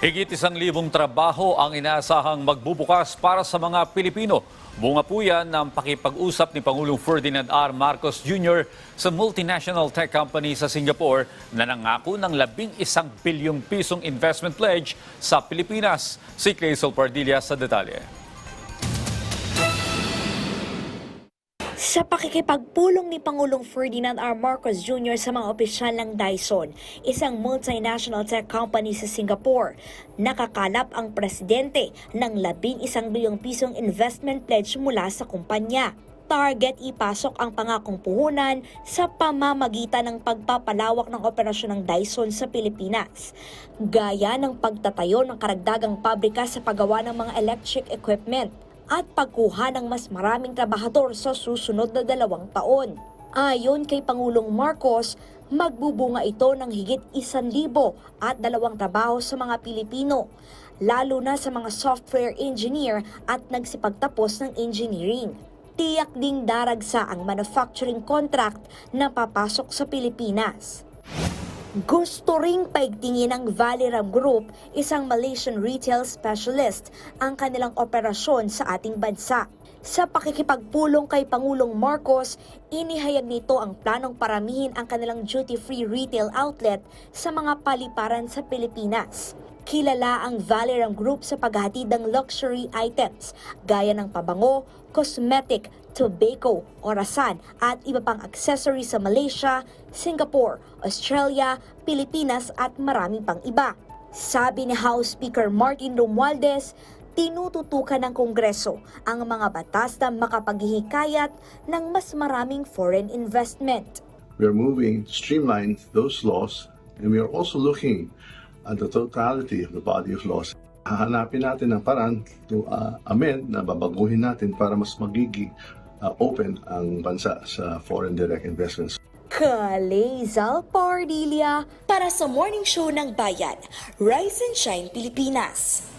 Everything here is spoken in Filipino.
Higit isang libong trabaho ang inaasahang magbubukas para sa mga Pilipino. Bunga po yan ng pakipag-usap ni Pangulong Ferdinand R. Marcos Jr. sa multinational tech company sa Singapore na nangako ng labing isang bilyong pisong investment pledge sa Pilipinas. Si Clazel Pardilla sa detalye. Sa pakikipagpulong ni Pangulong Ferdinand R. Marcos Jr. sa mga opisyal ng Dyson, isang multinational tech company sa Singapore, nakakalap ang presidente ng labing isang bilyong pisong investment pledge mula sa kumpanya. Target ipasok ang pangakong puhunan sa pamamagitan ng pagpapalawak ng operasyon ng Dyson sa Pilipinas. Gaya ng pagtatayo ng karagdagang pabrika sa paggawa ng mga electric equipment at pagkuha ng mas maraming trabahador sa susunod na dalawang taon. Ayon kay Pangulong Marcos, magbubunga ito ng higit isan libo at dalawang trabaho sa mga Pilipino, lalo na sa mga software engineer at nagsipagtapos ng engineering. Tiyak ding daragsa ang manufacturing contract na papasok sa Pilipinas. Gusto ring paigtingin ng Valiram Group, isang Malaysian retail specialist, ang kanilang operasyon sa ating bansa. Sa pakikipagpulong kay Pangulong Marcos, inihayag nito ang planong paramihin ang kanilang duty-free retail outlet sa mga paliparan sa Pilipinas. Kilala ang Valiram Group sa paghahatid ng luxury items gaya ng pabango, cosmetic, tobacco, orasan at iba pang accessory sa Malaysia, Singapore, Australia, Pilipinas at marami pang iba. Sabi ni House Speaker Martin Romualdez, tinututukan ng Kongreso ang mga batas na makapaghihikayat ng mas maraming foreign investment. We are moving to streamline those laws and we are also looking at the totality of the body of laws. Hahanapin natin ang paraan to uh, amend na babaguhin natin para mas magiging uh, open ang bansa sa foreign direct investments. Kalezal Pardilia para sa Morning Show ng Bayan, Rise and Shine Pilipinas.